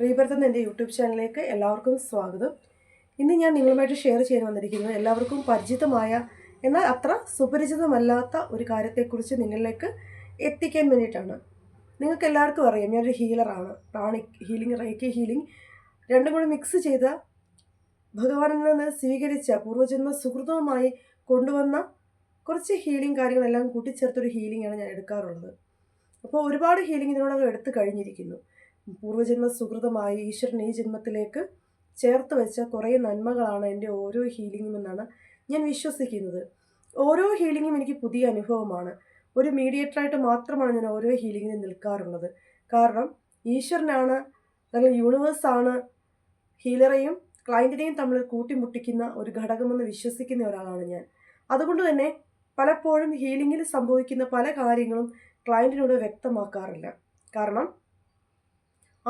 പ്രിയപ്പെടുത്തുന്ന എന്റെ യൂട്യൂബ് ചാനലിലേക്ക് എല്ലാവർക്കും സ്വാഗതം. ഇന്ന് ഞാൻ നിങ്ങളുമായിട്ട് ഷെയർ ചെയ്യാൻ വന്നിരിക്കുന്നത് എല്ലാവർക്കും പരിചിതമായ എന്നാൽ അത്ര സുപരിചിതമല്ലാത്ത ഒരു കാര്യത്തെക്കുറിച്ച് നിങ്ങളിലേക്ക് എത്തിക്കാൻ വേണ്ടിയിട്ടാണ്. നിങ്ങൾക്ക് എല്ലാവർക്കും അറിയാം ഞാനൊരു ഹീലറാണ് പ്രാണിക് ഹീലിംഗ് റേക്കി ഹീലിംഗ് രണ്ടും കൂടി മിക്സ് ചെയ്ത ഭഗവാനിൽ നിന്ന് സ്വീകരിച്ച പൂർവജന്മ സുഹൃതവുമായി കൊണ്ടുവന്ന കുറച്ച് ഹീലിംഗ് കാര്യങ്ങളെല്ലാം കൂട്ടിച്ചേർത്തൊരു ഹീലിംഗാണ് ഞാൻ എടുക്കാറുള്ളത്. അപ്പോൾ ഒരുപാട് ഹീലിംഗ് ഇതിനോടകം എടുത്തു കഴിഞ്ഞിരിക്കുന്നു. പൂർവജന്മ സുഹൃതമായി ഈശ്വരൻ ഈ ജന്മത്തിലേക്ക് ചേർത്ത് വെച്ച കുറേ നന്മകളാണ് എന്റെ ഓരോ ഹീലിംഗും എന്നാണ് ഞാൻ വിശ്വസിക്കുന്നത്. ഓരോ ഹീലിംഗും എനിക്ക് പുതിയ അനുഭവമാണ്. ഒരു മീഡിയേറ്ററായിട്ട് മാത്രമാണ് ഞാൻ ഓരോ ഹീലിങ്ങിനും നിൽക്കാറുള്ളത്. കാരണം ഈശ്വരനാണ് അല്ലെങ്കിൽ യൂണിവേഴ്സാണ് ഹീലറെയും ക്ലയന്റിനെയും തമ്മിൽ കൂട്ടിമുട്ടിക്കുന്ന ഒരു ഘടകമെന്ന് വിശ്വസിക്കുന്ന ഒരാളാണ് ഞാൻ. അതുകൊണ്ട് തന്നെ പലപ്പോഴും ഹീലിങ്ങിൽ സംഭവിക്കുന്ന പല കാര്യങ്ങളും ക്ലയന്റിനോട് വ്യക്തമാക്കാറില്ല. കാരണം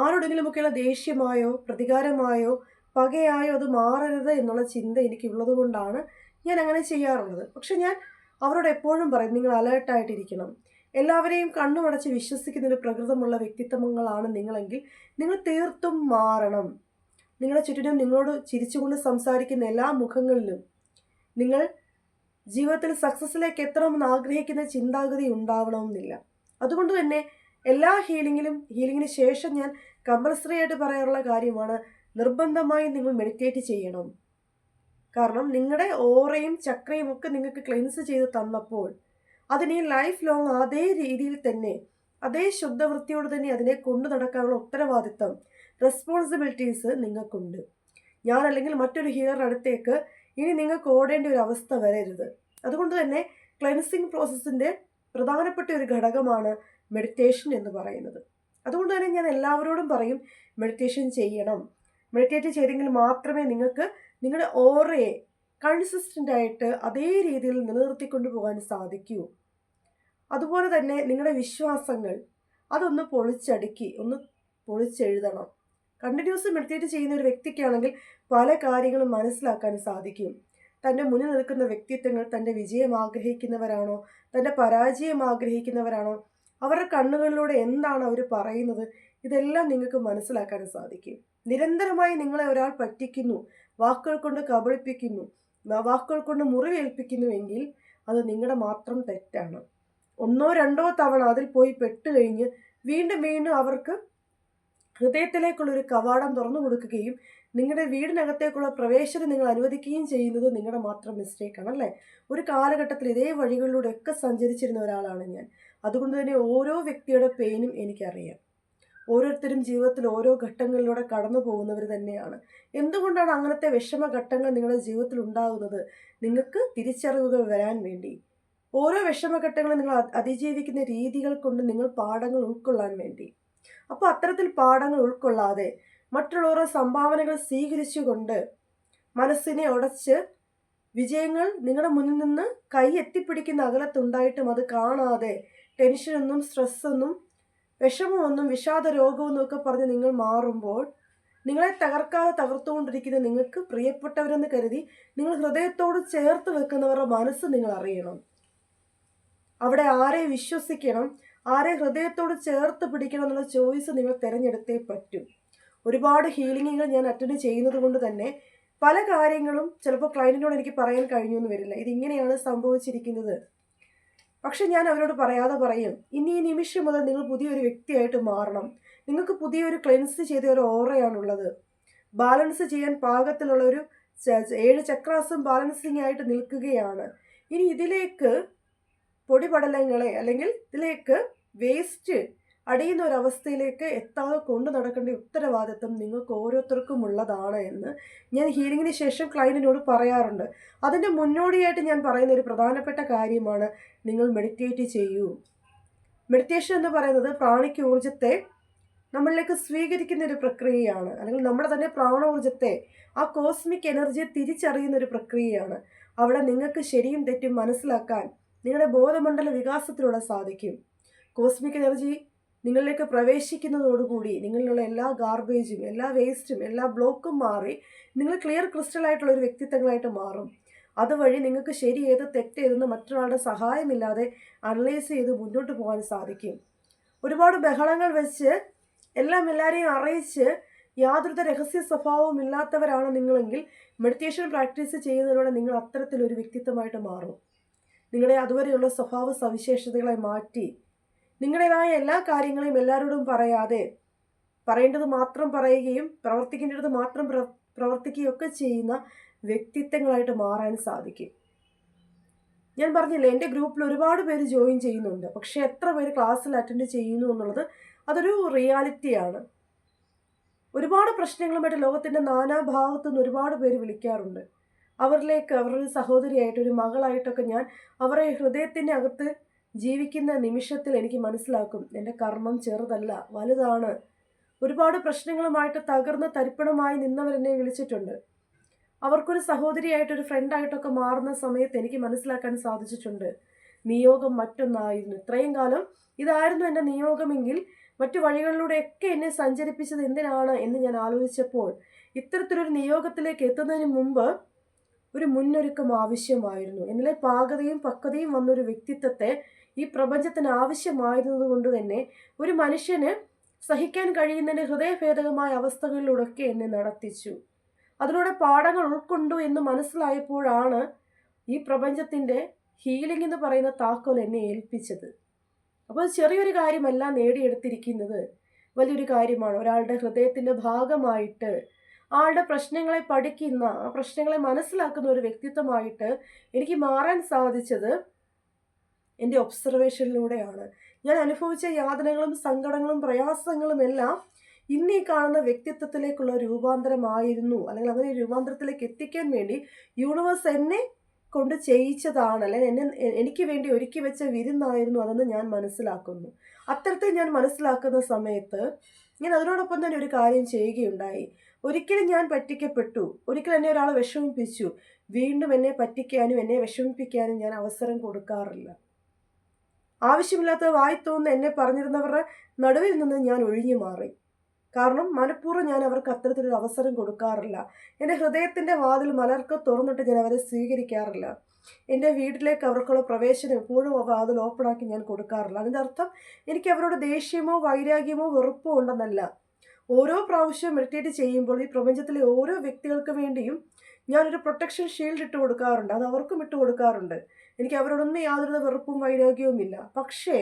ആരോടെങ്കിലുമൊക്കെയുള്ള ദേഷ്യമായോ പ്രതികാരമായോ പകയായോ അത് മാറരുത് എന്നുള്ള ചിന്ത എനിക്കുള്ളത് കൊണ്ടാണ് ഞാൻ അങ്ങനെ ചെയ്യാറുള്ളത്. പക്ഷെ ഞാൻ അവരോട് എപ്പോഴും പറയും നിങ്ങൾ അലേർട്ടായിട്ടിരിക്കണം എല്ലാവരെയും കണ്ണുമടച്ച് വിശ്വസിക്കുന്ന ഒരു പ്രകൃതമുള്ള വ്യക്തിത്വങ്ങളാണ് നിങ്ങളെങ്കിൽ നിങ്ങൾ തീർത്തും മാറണം. നിങ്ങളുടെ ചുറ്റിനും നിങ്ങളോട് ചിരിച്ചുകൊണ്ട് സംസാരിക്കുന്ന എല്ലാ മുഖങ്ങളിലും നിങ്ങൾ ജീവിതത്തിൽ സക്സസ്സിലേക്ക് എത്തണമെന്ന് ആഗ്രഹിക്കുന്ന ചിന്താഗതി ഉണ്ടാവണമെന്നില്ല അതുകൊണ്ട് തന്നെ എല്ലാ ഹീലിങ്ങിലും ഹീലിങ്ങിന് ശേഷം ഞാൻ കമ്പൽസറി ആയിട്ട് പറയാനുള്ള കാര്യമാണ് നിർബന്ധമായും നിങ്ങൾ മെഡിറ്റേറ്റ് ചെയ്യണം. കാരണം നിങ്ങളുടെ ഓറയും ചക്രയും ഒക്കെ നിങ്ങൾക്ക് ക്ലെൻസ് ചെയ്ത് തന്നപ്പോൾ അതിനെ ലൈഫ് ലോങ് അതേ രീതിയിൽ തന്നെ അതേ ശുദ്ധവൃത്തിയോട് തന്നെ അതിനെ കൊണ്ടു നടക്കാനുള്ള ഉത്തരവാദിത്തം റെസ്പോൺസിബിലിറ്റീസ് നിങ്ങൾക്കുണ്ട്. ഞാൻ അല്ലെങ്കിൽ മറ്റൊരു ഹീലറുടെ അടുത്തേക്ക് ഇനി നിങ്ങൾക്ക് ഓടേണ്ട ഒരു അവസ്ഥ വരരുത്. അതുകൊണ്ട് തന്നെ ക്ലെൻസിങ് പ്രോസസ്സിന്റെ പ്രധാനപ്പെട്ട ഒരു ഘടകമാണ് മെഡിറ്റേഷൻ എന്ന് പറയുന്നത്. അതുകൊണ്ട് തന്നെ ഞാൻ എല്ലാവരോടും പറയും മെഡിറ്റേഷൻ ചെയ്യണം. മെഡിറ്റേറ്റ് ചെയ്തെങ്കിൽ മാത്രമേ നിങ്ങൾക്ക് നിങ്ങളുടെ ഓറയെ കൺസിസ്റ്റന്റ് ആയിട്ട് അതേ രീതിയിൽ നിലനിർത്തിക്കൊണ്ടു പോകാൻ സാധിക്കൂ. അതുപോലെ തന്നെ നിങ്ങളുടെ വിശ്വാസങ്ങൾ അതൊന്ന് പൊളിച്ചടുക്കി ഒന്ന് പൊളിച്ചെഴുതണം. കണ്ടിന്യൂസ് മെഡിറ്റേറ്റ് ചെയ്യുന്ന ഒരു വ്യക്തിക്കാണെങ്കിൽ പല കാര്യങ്ങളും മനസ്സിലാക്കാൻ സാധിക്കും. തന്റെ മുന്നിൽ നിൽക്കുന്ന വ്യക്തിത്വങ്ങൾ തന്റെ വിജയം ആഗ്രഹിക്കുന്നവരാണോ? തന്റെ പരാജയം ആഗ്രഹിക്കുന്നവരാണോ? അവരുടെ കണ്ണുകളിലൂടെ എന്താണ് അവർ പറയുന്നത്? ഇതെല്ലാം നിങ്ങൾക്ക് മനസ്സിലാക്കാൻ സാധിക്കും. നിരന്തരമായി നിങ്ങളെ ഒരാൾ പറ്റിക്കുന്നു വാക്കുകൾ കൊണ്ട് കബളിപ്പിക്കുന്നു വാക്കുകൾ കൊണ്ട് മുറിവേൽപ്പിക്കുന്നുവെങ്കിൽ അത് നിങ്ങളുടെ മാത്രം തെറ്റാണ്. ഒന്നോ രണ്ടോ തവണ അതിൽ പോയി പെട്ടുകഴിഞ്ഞ് വീണ്ടും വീണ്ടും അവർക്ക് ഹൃദയത്തിലേക്കുള്ളൊരു കവാടം തുറന്നു കൊടുക്കുകയും നിങ്ങളുടെ വീടിനകത്തേക്കുള്ള പ്രവേശനം നിങ്ങൾ അനുവദിക്കുകയും ചെയ്യുന്നത് നിങ്ങളുടെ മാത്രം മിസ്റ്റേക്കാണ് അല്ലേ? ഒരു കാലഘട്ടത്തിൽ ഇതേ വഴികളിലൂടെ ഒക്കെ സഞ്ചരിച്ചിരുന്ന ഒരാളാണ് ഞാൻ. അതുകൊണ്ട് തന്നെ ഓരോ വ്യക്തിയുടെ പെയിനും എനിക്കറിയാം. ഓരോരുത്തരും ജീവിതത്തിൽ ഓരോ ഘട്ടങ്ങളിലൂടെ കടന്നു പോകുന്നവർ തന്നെയാണ്. എന്തുകൊണ്ടാണ് അങ്ങനത്തെ വിഷമ ഘട്ടങ്ങൾ നിങ്ങളുടെ ജീവിതത്തിൽ ഉണ്ടാകുന്നത്? നിങ്ങൾക്ക് തിരിച്ചറിവുകൾ വരാൻ വേണ്ടി. ഓരോ വിഷമഘട്ടങ്ങളും നിങ്ങൾ അതിജീവിക്കുന്ന രീതികൾ കൊണ്ട് നിങ്ങൾ പാഠങ്ങൾ ഉൾക്കൊള്ളാൻ വേണ്ടി. അപ്പോൾ അത്തരത്തിൽ പാഠങ്ങൾ ഉൾക്കൊള്ളാതെ മറ്റുള്ളവരുടെ സംഭാവനകൾ സ്വീകരിച്ചുകൊണ്ട് മനസ്സിനെ ഉടച്ച് വിജയങ്ങൾ നിങ്ങളുടെ മുന്നിൽ നിന്ന് കൈ എത്തിപ്പിടിക്കുന്ന അകലത്തുണ്ടായിട്ടും അത് കാണാതെ ടെൻഷനൊന്നും സ്ട്രെസ്സൊന്നും വിഷമമൊന്നും വിഷാദ രോഗമൊന്നും ഒക്കെ പറഞ്ഞ് നിങ്ങൾ മാറുമ്പോൾ നിങ്ങളെ തകർക്കാതെ തകർത്തുകൊണ്ടിരിക്കുന്ന നിങ്ങൾക്ക് പ്രിയപ്പെട്ടവരെന്ന് കരുതി നിങ്ങൾ ഹൃദയത്തോട് ചേർത്ത് വെക്കുന്നവരുടെ മനസ്സ് നിങ്ങൾ അറിയണം. അവിടെ ആരെ വിശ്വസിക്കണം ആരെ ഹൃദയത്തോട് ചേർത്ത് പിടിക്കണം എന്നുള്ള ചോയ്സ് നിങ്ങൾ തിരഞ്ഞെടുത്തേ പറ്റൂ. ഒരുപാട് ഹീലിങ്ങുകൾ ഞാൻ അറ്റൻഡ് ചെയ്യുന്നത് കൊണ്ട് തന്നെ പല കാര്യങ്ങളും ചിലപ്പോൾ ക്ലയന്റിനോട് എനിക്ക് പറയാൻ കഴിഞ്ഞു എന്ന് വരില്ല. ഇതിങ്ങനെയാണ് സംഭവിച്ചിരിക്കുന്നത്. പക്ഷെ ഞാൻ അവരോട് പറയാതെ പറയും ഇനി ഈ നിമിഷം മുതൽ നിങ്ങൾ പുതിയൊരു വ്യക്തിയായിട്ട് മാറണം. നിങ്ങൾക്ക് പുതിയൊരു ക്ലെൻസ് ചെയ്ത ഒരു ഓറയാണുള്ളത്. ബാലൻസ് ചെയ്യാൻ പാകത്തിലുള്ള ഒരു ഏഴ് ചക്രാസും ബാലൻസിങ് ആയിട്ട് നിൽക്കുകയാണ്. ഇനി ഇതിലേക്ക് പൊടിപടലങ്ങളെ അല്ലെങ്കിൽ ഇതിലേക്ക് വേസ്റ്റ് അടിയുന്ന ഒരവസ്ഥയിലേക്ക് എത്താതെ കൊണ്ടു നടക്കേണ്ട ഉത്തരവാദിത്വം നിങ്ങൾക്ക് ഓരോരുത്തർക്കും ഉള്ളതാണ് എന്ന് ഞാൻ ഹീലിങ്ങിന് ശേഷം ക്ലയന്റിനോട് പറയാറുണ്ട്. അതിന്റെ മുന്നോടിയായിട്ട് ഞാൻ പറയുന്ന ഒരു പ്രധാനപ്പെട്ട കാര്യമാണ് നിങ്ങൾ മെഡിറ്റേറ്റ് ചെയ്യൂ. മെഡിറ്റേഷൻ എന്ന് പറയുന്നത് പ്രാണിക്ക് ഊർജത്തെ നമ്മളിലേക്ക് സ്വീകരിക്കുന്ന ഒരു പ്രക്രിയയാണ്. അല്ലെങ്കിൽ നമ്മുടെ തന്നെ പ്രാണോർജത്തെ ആ കോസ്മിക് എനർജിയെ തിരിച്ചറിയുന്ന ഒരു പ്രക്രിയയാണ്. അവിടെ നിങ്ങൾക്ക് ശരിയും തെറ്റും മനസ്സിലാക്കാൻ നിങ്ങളുടെ ബോധമണ്ഡല വികാസത്തിലൂടെ സാധിക്കും. കോസ്മിക് എനർജി നിങ്ങളിലേക്ക് പ്രവേശിക്കുന്നതോടുകൂടി നിങ്ങളിലുള്ള എല്ലാ ഗാർബേജും എല്ലാ വേസ്റ്റും എല്ലാ ബ്ലോക്കും മാറി നിങ്ങൾ ക്ലിയർ ക്രിസ്റ്റൽ ആയിട്ടുള്ള ഒരു വ്യക്തിത്വങ്ങളായിട്ട് മാറും. അതുവഴി നിങ്ങൾക്ക് ശരി ഏത് തെറ്റ് ഏതെന്ന് മറ്റൊരാളുടെ സഹായമില്ലാതെ അനലൈസ് ചെയ്ത് മുന്നോട്ട് പോകാൻ സാധിക്കും. ഒരുപാട് ബഹളങ്ങൾ വെച്ച് എല്ലാം എല്ലാവരെയും അറിയിച്ച് യാതൊരുത രഹസ്യ സ്വഭാവവും ഇല്ലാത്തവരാണ് നിങ്ങളെങ്കിൽ മെഡിറ്റേഷൻ പ്രാക്ടീസ് ചെയ്യുന്നതിലൂടെ നിങ്ങൾ അത്തരത്തിലൊരു വ്യക്തിത്വമായിട്ട് മാറും. നിങ്ങളുടെ അതുവരെയുള്ള സ്വഭാവ സവിശേഷതകളെ മാറ്റി നിങ്ങളുടേതായ എല്ലാ കാര്യങ്ങളെയും എല്ലാവരോടും പറയാതെ പറയേണ്ടത് മാത്രം പറയുകയും പ്രവർത്തിക്കേണ്ടത് മാത്രം പ്ര പ്രവർത്തിക്കുകയൊക്കെ ചെയ്യുന്ന വ്യക്തിത്വങ്ങളായിട്ട് മാറാൻ സാധിക്കും. ഞാൻ പറഞ്ഞില്ലേ എന്റെ ഗ്രൂപ്പിൽ ഒരുപാട് പേര് ജോയിൻ ചെയ്യുന്നുണ്ട്. പക്ഷേ എത്ര പേര് ക്ലാസ്സിൽ അറ്റൻഡ് ചെയ്യുന്നു എന്നുള്ളത് അതൊരു റിയാലിറ്റിയാണ്. ഒരുപാട് പ്രശ്നങ്ങളുമായിട്ട് ലോകത്തിന്റെ നാനാഭാഗത്തു നിന്ന് ഒരുപാട് പേര് വിളിക്കാറുണ്ട്. അവരിലേക്ക് അവരുടെ സഹോദരിയായിട്ട് ഒരു മകളായിട്ടൊക്കെ ഞാൻ അവരെ ഹൃദയത്തിന്റെ അകത്ത് ജീവിക്കുന്ന നിമിഷത്തിൽ എനിക്ക് മനസ്സിലാക്കും എന്റെ കർമ്മം ചെറുതല്ല വലുതാണ്. ഒരുപാട് പ്രശ്നങ്ങളുമായിട്ട് തകർന്ന് തരിപ്പണമായി നിന്നവരെന്നെ വിളിച്ചിട്ടുണ്ട്. അവർക്കൊരു സഹോദരിയായിട്ടൊരു ഫ്രണ്ടായിട്ടൊക്കെ മാറുന്ന സമയത്ത് എനിക്ക് മനസ്സിലാക്കാൻ സാധിച്ചിട്ടുണ്ട്. നിയോഗം മറ്റൊന്നായിരുന്നു. ഇത്രയും കാലം ഇതായിരുന്നു എന്റെ നിയോഗമെങ്കിൽ മറ്റു വഴികളിലൂടെയൊക്കെ എന്നെ സഞ്ചരിപ്പിച്ചത് എന്തിനാണ് എന്ന് ഞാൻ ആലോചിച്ചപ്പോൾ ഇത്തരത്തിലൊരു നിയോഗത്തിലേക്ക് എത്തുന്നതിന് മുമ്പ് ഒരു മുന്നൊരുക്കം ആവശ്യമായിരുന്നു. എന്നിലെ പാകതയും പക്വതയും വന്നൊരു വ്യക്തിത്വത്തെ ഈ പ്രപഞ്ചത്തിന് ആവശ്യമായിരുന്നത് കൊണ്ട് തന്നെ ഒരു മനുഷ്യന് സഹിക്കാൻ കഴിയുന്നതിന് ഹൃദയഭേദകമായ അവസ്ഥകളിലൂടെയൊക്കെ എന്നെ നടത്തിച്ചു. അതിലൂടെ പാഠങ്ങൾ ഉൾക്കൊണ്ടു എന്ന് മനസ്സിലായപ്പോഴാണ് ഈ പ്രപഞ്ചത്തിന്റെ ഹീലിംഗ് എന്ന് പറയുന്ന താക്കോൽ എന്നെ ഏൽപ്പിച്ചത്. അപ്പോൾ ചെറിയൊരു കാര്യമല്ല നേടിയെടുത്തിരിക്കുന്നത്. വലിയൊരു കാര്യമാണ്. ഒരാളുടെ ഹൃദയത്തിന്റെ ഭാഗമായിട്ട് ആളുടെ പ്രശ്നങ്ങളെ പഠിക്കുന്ന ആ പ്രശ്നങ്ങളെ മനസ്സിലാക്കുന്ന ഒരു വ്യക്തിത്വമായിട്ട് എനിക്ക് മാറാൻ സാധിച്ചത് എന്റെ ഒബ്സർവേഷനിലൂടെയാണ്. ഞാൻ അനുഭവിച്ച യാതനകളും സങ്കടങ്ങളും പ്രയാസങ്ങളും എല്ലാം ഇന്ന് ഈ കാണുന്ന വ്യക്തിത്വത്തിലേക്കുള്ള രൂപാന്തരമായിരുന്നു. അല്ലെങ്കിൽ അങ്ങനെ രൂപാന്തരത്തിലേക്ക് എത്തിക്കാൻ വേണ്ടി യൂണിവേഴ്സ് എന്നെ കൊണ്ട് ചെയ്യിച്ചതാണ്. അല്ലെങ്കിൽ എന്നെ എനിക്ക് വേണ്ടി ഒരുക്കി വെച്ച വിരുന്നായിരുന്നു അതെന്ന് ഞാൻ മനസ്സിലാക്കുന്നു. അത്തരത്തിൽ ഞാൻ മനസ്സിലാക്കുന്ന സമയത്ത് ഞാൻ അതിനോടൊപ്പം തന്നെ ഒരു കാര്യം ചെയ്യുകയുണ്ടായി. ഒരിക്കലും ഞാൻ പറ്റിക്കപ്പെട്ടു. ഒരിക്കലും എന്നെ ഒരാൾ വിഷമിപ്പിച്ചു. വീണ്ടും എന്നെ പറ്റിക്കാനും എന്നെ വിഷമിപ്പിക്കാനും ഞാൻ അവസരം കൊടുക്കാറില്ല. ആവശ്യമില്ലാത്ത വായി തോന്നുന്ന എന്നെ പറഞ്ഞിരുന്നവരുടെ നടുവിൽ നിന്ന് ഞാൻ ഒഴിഞ്ഞു മാറി കാരണം മനഃപൂർവം ഞാൻ അവർക്ക് അത്തരത്തിലൊരു അവസരം കൊടുക്കാറില്ല. എന്റെ ഹൃദയത്തിന്റെ വാതിൽ മലർക്ക് തുറന്നിട്ട് ഞാൻ അവരെ സ്വീകരിക്കാറില്ല. എന്റെ വീട്ടിലേക്ക് അവർക്കുള്ള പ്രവേശനം എപ്പോഴും വാതിൽ ഓപ്പണാക്കി ഞാൻ കൊടുക്കാറില്ല. അതിന്റെ അർത്ഥം എനിക്ക് അവരോട് ദേഷ്യമോ വൈരാഗ്യമോ വെറുപ്പോ ഉണ്ടെന്നല്ല. ഓരോ പ്രാവശ്യവും മെഡിറ്റേറ്റ് ചെയ്യുമ്പോൾ ഈ പ്രപഞ്ചത്തിലെ ഓരോ വ്യക്തികൾക്ക് വേണ്ടിയും ഞാനൊരു പ്രൊട്ടക്ഷൻ ഷീൽഡ് ഇട്ട് കൊടുക്കാറുണ്ട്. അത് അവർക്കും ഇട്ട് കൊടുക്കാറുണ്ട്. എനിക്ക് അവരോടൊന്നും യാതൊരു വെറുപ്പും വൈരാഗ്യവും ഇല്ല പക്ഷേ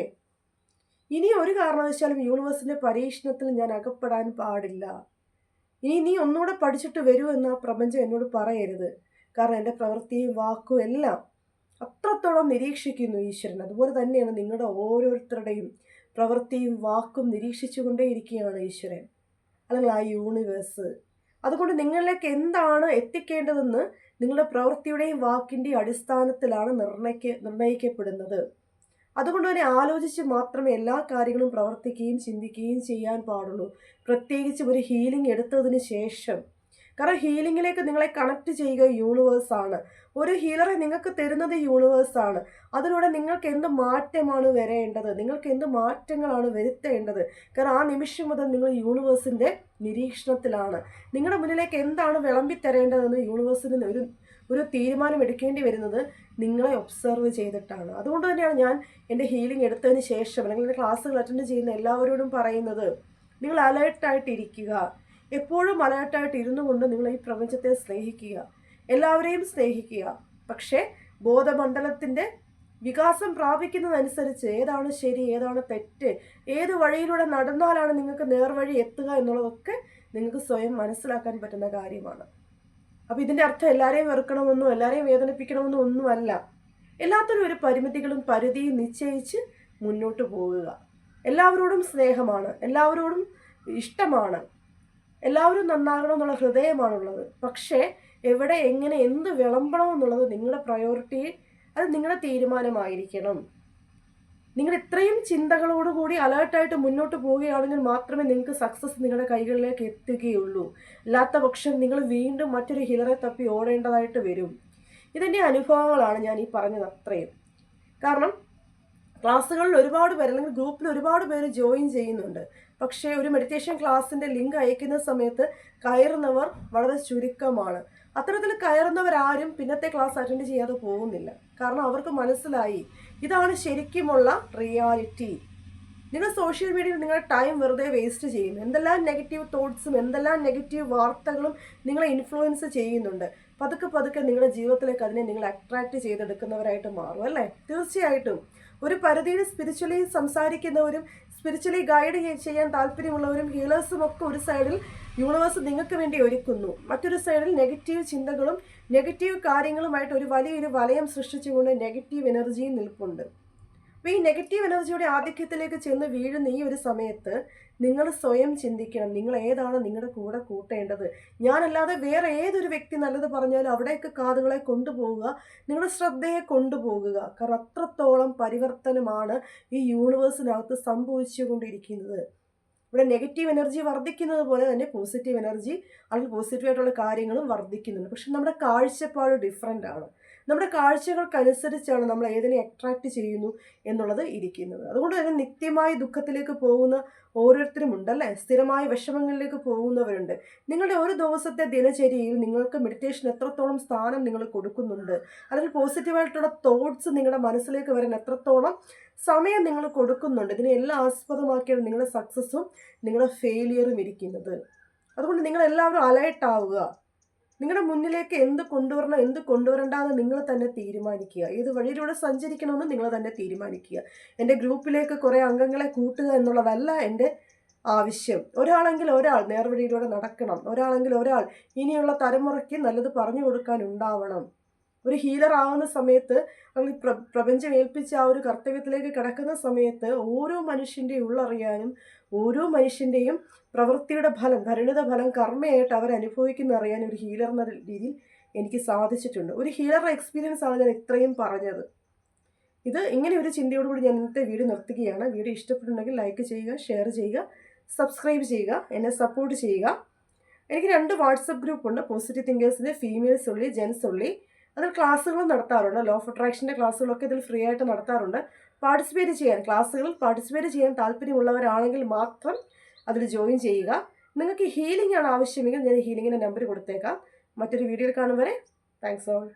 ഇനി ഒരു കാരണവശാലും യൂണിവേഴ്സിന്റെ പരീക്ഷണത്തിൽ ഞാൻ അകപ്പെടാൻ പാടില്ല. ഇനി നീ ഒന്നുകൂടെ പഠിച്ചിട്ട് വരൂ എന്ന് ആ പ്രപഞ്ചം എന്നോട് പറയരുത്. കാരണം എന്റെ പ്രവൃത്തിയും വാക്കും എല്ലാം അത്രത്തോളം നിരീക്ഷിക്കുന്നു ഈശ്വരൻ. അതുപോലെ തന്നെയാണ് നിങ്ങളുടെ ഓരോരുത്തരുടെയും പ്രവൃത്തിയും വാക്കും നിരീക്ഷിച്ചുകൊണ്ടേയിരിക്കുകയാണ് ഈശ്വരൻ. അല്ലെങ്കിൽ ആ യൂണിവേഴ്സ് അതുകൊണ്ട് നിങ്ങളിലേക്ക് എന്താണ് എത്തിക്കേണ്ടതെന്ന് നിങ്ങളുടെ പ്രവൃത്തിയുടെയും വാക്കിന്റെയും അടിസ്ഥാനത്തിലാണ് നിർണയിക്ക നിർണയിക്കപ്പെടുന്നത് അതുകൊണ്ട് തന്നെ ആലോചിച്ച് മാത്രമേ എല്ലാ കാര്യങ്ങളും പ്രവർത്തിക്കുകയും ചിന്തിക്കുകയും ചെയ്യാൻ പാടുള്ളൂ. പ്രത്യേകിച്ച് ഒരു ഹീലിംഗ് എടുത്തതിന് ശേഷം. കാരണം ഹീലിങ്ങിലേക്ക് നിങ്ങളെ കണക്ട് ചെയ്യുക യൂണിവേഴ്സാണ് ഒരു ഹീലറെ നിങ്ങൾക്ക് തരുന്നത് യൂണിവേഴ്സാണ് അതിലൂടെ നിങ്ങൾക്ക് എന്ത് മാറ്റമാണ് വരേണ്ടത്? നിങ്ങൾക്ക് എന്ത് മാറ്റങ്ങളാണ് വരുത്തേണ്ടത്? കാരണം ആ നിമിഷം മുതൽ നിങ്ങൾ യൂണിവേഴ്സിന്റെ നിരീക്ഷണത്തിലാണ്. നിങ്ങളുടെ മുന്നിലേക്ക് എന്താണ് വിളമ്പി തരേണ്ടതെന്ന് യൂണിവേഴ്സിന് ഒരു ഒരു തീരുമാനം എടുക്കേണ്ടി വരുന്നത് നിങ്ങളെ ഒബ്സർവ് ചെയ്തിട്ടാണ്. അതുകൊണ്ട് തന്നെയാണ് ഞാൻ എന്റെ ഹീലിംഗ് എടുത്തതിന് ശേഷം അല്ലെങ്കിൽ എന്റെ ക്ലാസ്സുകൾ അറ്റൻഡ് ചെയ്യുന്ന എല്ലാവരോടും പറയുന്നത് നിങ്ങൾ അലേർട്ടായിട്ടിരിക്കുക. എപ്പോഴും അലേർട്ടായിട്ട് ഇരുന്നു കൊണ്ട് നിങ്ങൾ ഈ പ്രപഞ്ചത്തെ സ്നേഹിക്കുക. എല്ലാവരെയും സ്നേഹിക്കുക. പക്ഷേ ബോധമണ്ഡലത്തിന്റെ വികാസം പ്രാപിക്കുന്നതനുസരിച്ച് ഏതാണ് ശരി ഏതാണ് തെറ്റ് ഏത് വഴിയിലൂടെ നടന്നാലാണ് നിങ്ങൾക്ക് നേർവഴി എത്തുക എന്നുള്ളതൊക്കെ നിങ്ങൾക്ക് സ്വയം മനസ്സിലാക്കാൻ പറ്റുന്ന കാര്യമാണ്. അപ്പോൾ ഇതിന്റെ അർത്ഥം എല്ലാവരെയും വെറുക്കണമെന്നോ എല്ലാവരെയും വേദനിപ്പിക്കണമെന്നോ ഒന്നുമല്ല. എല്ലാത്തിനും ഒരു പരിമിതികളും പരിധിയും നിശ്ചയിച്ച് മുന്നോട്ട് പോവുക. എല്ലാവരോടും സ്നേഹമാണ് എല്ലാവരോടും ഇഷ്ടമാണ് എല്ലാവരും നന്നാകണം എന്നുള്ള ഹൃദയമാണുള്ളത്. പക്ഷേ എവിടെ എങ്ങനെ എന്ത് വിളമ്പണം എന്നുള്ളത് നിങ്ങളുടെ പ്രയോറിറ്റി അത് നിങ്ങളുടെ തീരുമാനമായിരിക്കണം. നിങ്ങൾ ഇത്രയും ചിന്തകളോടുകൂടി അലേർട്ടായിട്ട് മുന്നോട്ട് പോവുകയാണെങ്കിൽ മാത്രമേ നിങ്ങൾക്ക് സക്സസ് നിങ്ങളുടെ കൈകളിലേക്ക് എത്തുകയുള്ളൂ. അല്ലാത്ത പക്ഷം നിങ്ങൾ വീണ്ടും മറ്റൊരു ഹിലറെ തപ്പി ഓടേണ്ടതായിട്ട് വരും. ഇതിന്റെ അനുഭവങ്ങളാണ് ഞാൻ ഈ പറഞ്ഞത് അത്രയും. കാരണം ക്ലാസ്സുകളിൽ ഒരുപാട് പേര് അല്ലെങ്കിൽ ഗ്രൂപ്പിൽ ഒരുപാട് പേര് ജോയിൻ ചെയ്യുന്നുണ്ട്. പക്ഷേ ഒരു മെഡിറ്റേഷൻ ക്ലാസ്സിന്റെ ലിങ്ക് അയക്കുന്ന സമയത്ത് കയറുന്നവർ വളരെ ചുരുക്കമാണ്. അത്തരത്തിൽ കയറുന്നവരാരും പിന്നത്തെ ക്ലാസ് അറ്റൻഡ് ചെയ്യാതെ പോകുന്നില്ല. കാരണം അവർക്ക് മനസ്സിലായി. ഇതാണ് ശരിക്കുമുള്ള റിയാലിറ്റി നിങ്ങൾ സോഷ്യൽ മീഡിയയിൽ നിങ്ങളുടെ ടൈം വെറുതെ വേസ്റ്റ് ചെയ്യുന്നു. എന്തെല്ലാം നെഗറ്റീവ് തോട്ട്സും എന്തെല്ലാം നെഗറ്റീവ് വാർത്തകളും നിങ്ങളെ ഇൻഫ്ലുവൻസ് ചെയ്യുന്നുണ്ട്. പതുക്കെ പതുക്കെ നിങ്ങളുടെ ജീവിതത്തിലേക്ക് അതിനെ നിങ്ങൾ അട്രാക്റ്റ് ചെയ്തെടുക്കുന്നവരായിട്ട് മാറും അല്ലേ? തീർച്ചയായിട്ടും. ഒരു പരിധിയിൽ സ്പിരിച്വലി സംസാരിക്കുന്നവരും സ്പിരിച്വലി ഗൈഡ് ചെയ്യാൻ താല്പര്യമുള്ളവരും ഹീലേഴ്സും ഒക്കെ ഒരു സൈഡിൽ യൂണിവേഴ്സ് നിങ്ങൾക്ക് വേണ്ടി ഒരുക്കുന്നു. മറ്റൊരു സൈഡിൽ നെഗറ്റീവ് ചിന്തകളും നെഗറ്റീവ് കാര്യങ്ങളുമായിട്ട് ഒരു വലിയൊരു വലയം സൃഷ്ടിച്ചുകൊണ്ട് നെഗറ്റീവ് എനർജിയും നിൽപ്പുണ്ട്. അപ്പോൾ ഈ നെഗറ്റീവ് എനർജിയുടെ ആധിക്യത്തിലേക്ക് ചെന്ന് വീഴുന്ന ഈ ഒരു സമയത്ത് നിങ്ങൾ സ്വയം ചിന്തിക്കണം. നിങ്ങൾ ഏതാണ് നിങ്ങളുടെ കൂടെ കൂട്ടേണ്ടത്? ഞാനല്ലാതെ വേറെ ഏതൊരു വ്യക്തി നല്ലത് പറഞ്ഞാലും അവിടേക്ക് കാതുകളെ കൊണ്ടുപോവുക നിങ്ങളുടെ ശ്രദ്ധയെ കൊണ്ടുപോകുക കാരണം അത്രത്തോളം പരിവർത്തനമാണ് ഈ യൂണിവേഴ്സിനകത്ത് സംഭവിച്ചുകൊണ്ടിരിക്കുന്നത്. ഇവിടെ നെഗറ്റീവ് എനർജി വർദ്ധിക്കുന്നത് പോലെ തന്നെ പോസിറ്റീവ് എനർജി അല്ലെങ്കിൽ പോസിറ്റീവായിട്ടുള്ള കാര്യങ്ങളും വർദ്ധിക്കുന്നുണ്ട്. പക്ഷെ നമ്മുടെ കാഴ്ചപ്പാട് ഡിഫറെന്റ് ആണ്. നമ്മുടെ കാഴ്ചകൾക്കനുസരിച്ചാണ് നമ്മൾ ഏതിനെ അട്രാക്റ്റ് ചെയ്യുന്നു എന്നുള്ളത് ഇരിക്കുന്നത്. അതുകൊണ്ട് തന്നെ നിത്യമായി ദുഃഖത്തിലേക്ക് പോകുന്ന ഓരോരുത്തരും ഉണ്ടല്ലേ? സ്ഥിരമായ വിഷമങ്ങളിലേക്ക് പോകുന്നവരുണ്ട്. നിങ്ങളുടെ ഒരു ദിവസത്തെ ദിനചര്യയിൽ നിങ്ങൾക്ക് മെഡിറ്റേഷൻ എത്രത്തോളം സ്ഥാനം നിങ്ങൾ കൊടുക്കുന്നുണ്ട്? അല്ലെങ്കിൽ പോസിറ്റീവായിട്ടുള്ള തോട്ട്സ് നിങ്ങളുടെ മനസ്സിലേക്ക് വരാൻ എത്രത്തോളം സമയം നിങ്ങൾ കൊടുക്കുന്നുണ്ട്? ഇതിനെല്ലാം ആസ്പദമാക്കിയാണ് നിങ്ങളുടെ സക്സസ്സും നിങ്ങളുടെ ഫെയിലിയറും ഇരിക്കുന്നത്. അതുകൊണ്ട് നിങ്ങളെല്ലാവരും അലേർട്ട് ആവുക. നിങ്ങളുടെ മുന്നിലേക്ക് എന്ത് കൊണ്ടുവരണം എന്ത് കൊണ്ടുവരണ്ടെന്ന് നിങ്ങൾ തന്നെ തീരുമാനിക്കുക. ഏത് വഴിയിലൂടെ സഞ്ചരിക്കണമെന്ന് നിങ്ങൾ തന്നെ തീരുമാനിക്കുക. എന്റെ ഗ്രൂപ്പിലേക്ക് കുറേ അംഗങ്ങളെ കൂട്ടുക എന്നുള്ളതല്ല എന്റെ ആവശ്യം. ഒരാളെങ്കിൽ ഒരാൾ നേർവഴിയിലൂടെ നടക്കണം. ഒരാളെങ്കിൽ ഒരാൾ ഇനിയുള്ള തലമുറയ്ക്ക് നല്ലത് പറഞ്ഞു കൊടുക്കാൻ ഉണ്ടാവണം. ഒരു ഹീലർ ആവുന്ന സമയത്ത് പ്ര പ്രപഞ്ചം ഏൽപ്പിച്ച ആ ഒരു കർത്തവ്യത്തിലേക്ക് കിടക്കുന്ന സമയത്ത് ഓരോ മനുഷ്യന്റെയും ഉള്ളറിയാനും ഓരോ മനുഷ്യന്റെയും പ്രവൃത്തിയുടെ ഫലം പരിണിത ഫലം കർമ്മയായിട്ട് അവരനുഭവിക്കുന്ന അറിയാൻ ഒരു ഹീലർ എന്ന രീതിയിൽ എനിക്ക് സാധിച്ചിട്ടുണ്ട്. ഒരു ഹീലറുടെ എക്സ്പീരിയൻസ് ആണ് ഞാൻ ഇത്രയും പറഞ്ഞത്. ഇത് ഇങ്ങനെ ഒരു ചിന്തയോടുകൂടി ഞാൻ ഇന്നത്തെ വീഡിയോ നിർത്തുകയാണ്. വീഡിയോ ഇഷ്ടപ്പെട്ടുണ്ടെങ്കിൽ ലൈക്ക് ചെയ്യുക ഷെയർ ചെയ്യുക സബ്സ്ക്രൈബ് ചെയ്യുക എന്നെ സപ്പോർട്ട് ചെയ്യുക. എനിക്ക് രണ്ട് വാട്സപ്പ് ഗ്രൂപ്പുണ്ട് പോസിറ്റീവ് തിങ്കേഴ്സിന്റെ ഫീമെയിൽസ് ഉള്ളി ജെൻസ് ഉള്ളി. അതിൽ ക്ലാസ്സുകളും നടത്താറുണ്ട്. ലോ ഓഫ് അട്രാക്ഷന്റെ ക്ലാസ്സുകളൊക്കെ ഇതിൽ ഫ്രീ ആയിട്ട് നടത്താറുണ്ട്. പാർട്ടിസിപ്പേറ്റ് ചെയ്യാൻ ക്ലാസ്സുകളിൽ പാർട്ടിസിപ്പേറ്റ് ചെയ്യാൻ താല്പര്യമുള്ളവരാണെങ്കിൽ മാത്രം അതിൽ ജോയിൻ ചെയ്യുക. നിങ്ങൾക്ക് ഹീലിംഗ് ആണ് ആവശ്യമെങ്കിൽ ഞാൻ ഹീലിങ്ങിന്റെ നമ്പർ കൊടുത്തേക്കാം. മറ്റൊരു വീഡിയോയിൽ കാണും വരെ. Thanks all